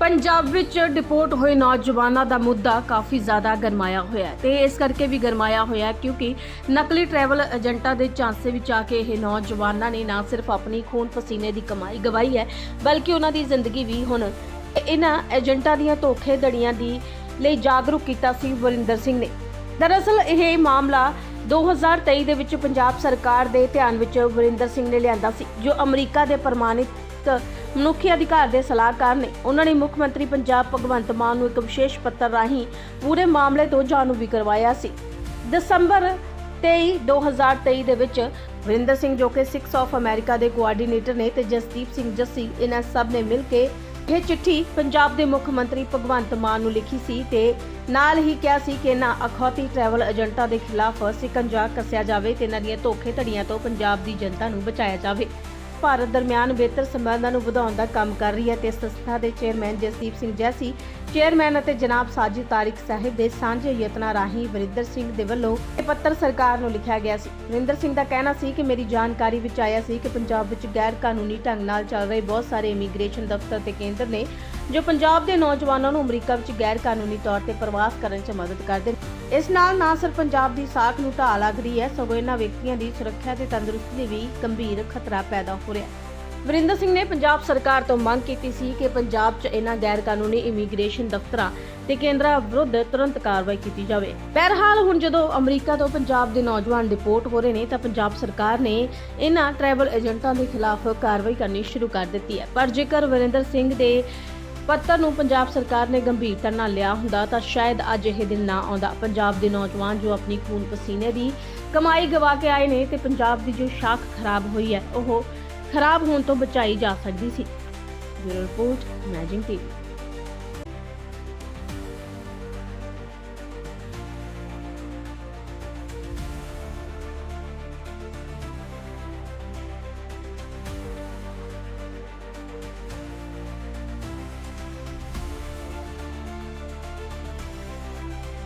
ਪੰਜਾਬ ਵਿੱਚ ਡਿਪੋਰਟ ਹੋਏ ਨੌਜਵਾਨਾਂ ਦਾ ਮੁੱਦਾ ਕਾਫੀ ਜ਼ਿਆਦਾ ਗਰਮਾਇਆ ਹੋਇਆ ਹੈ ਤੇ ਇਸ ਕਰਕੇ ਵੀ ਗਰਮਾਇਆ ਹੋਇਆ ਹੈ ਕਿਉਂਕਿ ਨਕਲੀ ਟਰੈਵਲ ਏਜੰਟਾਂ ਦੇ ਝਾਂਸੇ ਵਿੱਚ ਆ ਕੇ ਇਹ ਨੌਜਵਾਨਾਂ ਨੇ ਨਾ ਸਿਰਫ ਆਪਣੀ ਖੂਨ ਪਸੀਨੇ ਦੀ ਕਮਾਈ ਗਵਾਈ ਹੈ, ਬਲਕਿ ਉਹਨਾਂ ਦੀ ਜ਼ਿੰਦਗੀ ਵੀ ਹੁਣ ਇਹਨਾਂ ਏਜੰਟਾਂ ਦੀਆਂ ਧੋਖੇਧੜੀਆਂ ਦੀ ਲਈ ਜਾਗਰੂਕ ਕੀਤਾ ਸੀ ਵਰਿੰਦਰ ਸਿੰਘ ਨੇ। ਦਰਅਸਲ ਇਹ ਮਾਮਲਾ 2023 ਦੇ ਵਿੱਚ ਪੰਜਾਬ ਸਰਕਾਰ ਦੇ ਧਿਆਨ ਵਿੱਚ ਵਰਿੰਦਰ ਸਿੰਘ ਨੇ ਲਿਆਂਦਾ ਸੀ, ਜੋ ਅਮਰੀਕਾ ਦੇ ਪ੍ਰਮਾਣਿਤ ਮਨੁੱਖੀ ਅਧਿਕਾਰ ਦੇ ਸਲਾਹਕਾਰ ਨੇ ਉਹਨਾਂ ਨੇ ਮੁੱਖ ਮੰਤਰੀ ਪੰਜਾਬ ਭਗਵੰਤ ਮਾਨ ਨੂੰ ਇੱਕ ਵਿਸ਼ੇਸ਼ ਪੱਤਰ ਰਾਹੀਂ ਪੂਰੇ ਮਾਮਲੇ ਤੋਂ ਜਾਣੂ ਵੀ ਕਰਵਾਇਆ ਸੀ। ਦਸੰਬਰ 23 2023 ਦੇ ਵਿੱਚ ਵਰਿੰਦਰ ਸਿੰਘ ਜੋ ਕਿ 6 ਆਫ ਅਮਰੀਕਾ ਦੇ ਕੋਆਰਡੀਨੇਟਰ ਨੇ ਤੇ ਜਸਦੀਪ ਸਿੰਘ ਜੱਸੀ, ਇਹਨਾਂ ਸਭ ਨੇ ਮਿਲ ਕੇ ਇਹ ਚਿੱਠੀ ਪੰਜਾਬ ਦੇ ਮੁੱਖ ਮੰਤਰੀ ਭਗਵੰਤ ਮਾਨ ਨੂੰ ਲਿਖੀ ਸੀ ਤੇ ਨਾਲ ਹੀ ਕਿਹਾ ਸੀ ਕਿ ਇਹਨਾਂ ਅਖੌਤੀ ਟਰੈਵਲ ਏਜੰਟਾਂ ਦੇ ਖਿਲਾਫ ਸਿਕੰਜਾ ਕੱਸਿਆ ਜਾਵੇ ਤੇ ਇਹਨਾਂ ਦੀਆਂ ਧੋਖੇ ਧੜੀਆਂ ਤੋਂ ਪੰਜਾਬ ਦੀ ਜਨਤਾ ਨੂੰ ਬਚਾਇਆ ਜਾਵੇ। ਭਾਰਤ ਦਰਮਿਆਨ ਬਿਹਤਰ ਸੰਬੰਧਾਂ ਨੂੰ ਵਧਾਉਣ ਦਾ ਕੰਮ ਕਰ ਰਹੀ ਹੈ ਤੇ ਸੰਸਥਾ ਦੇ ਚੇਅਰਮੈਨ ਜਸਦੀਪ ਸਿੰਘ ਜੈਸੀ, ਚੇਅਰਮੈਨ ਅਤੇ ਜਨਾਬ ਸਾਜਿਦ ਤਾਰਿਕ ਸਾਹਿਬ ਦੇ ਸਾਂਝੇ ਯਤਨਾਂ ਰਾਹੀਂ ਵਰਿੰਦਰ ਸਿੰਘ ਦੇ ਵੱਲੋਂ ਇਹ ਪੱਤਰ ਸਰਕਾਰ ਨੂੰ ਲਿਖਿਆ ਗਿਆ ਸੀ। ਵਰਿੰਦਰ ਸਿੰਘ ਦਾ ਕਹਿਣਾ ਸੀ ਕਿ ਮੇਰੀ ਜਾਣਕਾਰੀ ਵਿੱਚ ਆਇਆ ਸੀ ਕਿ ਪੰਜਾਬ ਵਿੱਚ ਗੈਰ ਕਾਨੂੰਨੀ ਢੰਗ ਨਾਲ ਚੱਲ ਰਹੇ ਬਹੁਤ ਸਾਰੇ ਇਮੀਗ੍ਰੇਸ਼ਨ ਦਫ਼ਤਰ ਤੇ ਕੇਂਦਰ ਨੇ ਜੋ ਪੰਜਾਬ ਦੇ ਨੌਜਵਾਨਾਂ ਨੂੰ ਅਮਰੀਕਾ ਵਿੱਚ ਗੈਰ ਕਾਨੂੰਨੀ ਤੌਰ ਤੇ ਪ੍ਰਵਾਸ ਕਰਨ 'ਚ ਮਦਦ ਕਰਦੇ ਨੇ। ਇਸ ਨਾਲ ਨਾ ਸਿਰਫ ਪੰਜਾਬ ਦੀ ਸਾਖ ਨੂੰ ਢਾਹ ਲੱਗ ਰਹੀ ਹੈ, ਸਗੋਂ ਇਹਨਾਂ ਵਿਅਕਤੀਆਂ ਦੀ ਸੁਰੱਖਿਆ ਤੇ ਤੰਦਰੁਸਤੀ ਲਈ ਵੀ ਗੰਭੀਰ ਖਤਰਾ ਪੈਦਾ ਹੋ ਰਿਹਾ ਹੈ। ਵਰਿੰਦਰ ਸਿੰਘ ਨੇ ਪੰਜਾਬ ਸਰਕਾਰ ਤੋਂ ਮੰਗ ਕੀਤੀ ਸੀ ਕਿ ਪੰਜਾਬ 'ਚ ਇਹਨਾਂ ਗੈਰ ਕਾਨੂੰਨੀ ਇਮੀਗ੍ਰੇਸ਼ਨ ਦਫ਼ਤਰਾਂ ਤੇ ਕੇਂਦਰਾਂ ਵਿਰੁੱਧ ਤੁਰੰਤ ਕਾਰਵਾਈ ਕੀਤੀ ਜਾਵੇ। ਬਹਰਹਾਲ ਹੁਣ ਜਦੋਂ ਅਮਰੀਕਾ ਤੋਂ ਪੰਜਾਬ ਦੇ ਨੌਜਵਾਨ ਡਿਪੋਰਟ ਹੋ ਰਹੇ ਨੇ, ਤਾਂ ਪੰਜਾਬ ਸਰਕਾਰ ਨੇ ਇਹਨਾਂ ਟ੍ਰੈਵਲ ਏਜੰਟਾਂ ਦੇ ਖਿਲਾਫ ਕਾਰਵਾਈ ਕਰਨੀ ਸ਼ੁਰੂ ਕਰ ਦਿੱਤੀ ਹੈ। ਪਰ ਜੇਕਰ ਵਰਿੰਦਰ ਸਿੰਘ ਦੇ ਪੱਤਰ ਨੂੰ ਪੰਜਾਬ ਸਰਕਾਰ ਨੇ ਗੰਭੀਰਤਾ ਨਾਲ ਲਿਆ ਹੁੰਦਾ, ਤਾਂ ਸ਼ਾਇਦ ਅੱਜ ਇਹ ਦਿਨ ਨਾ ਆਉਂਦਾ। ਪੰਜਾਬ ਦੇ ਨੌਜਵਾਨ ਜੋ ਆਪਣੀ ਖੂਨ ਪਸੀਨੇ ਦੀ ਕਮਾਈ ਗਵਾ ਕੇ ਆਏ ਨੇ ਤੇ ਪੰਜਾਬ ਦੀ ਜੋ ਸ਼ਾਖ ਖਰਾਬ ਹੋਈ ਹੈ, ਉਹ ਖਰਾਬ ਹੋਣ ਤੋਂ ਬਚਾਈ ਜਾ ਸਕਦੀ ਸੀ। ਬਿਊਰੋ ਰਿਪੋਰਟ ਮੈਜਿੰਗ ਟੀਵੀ।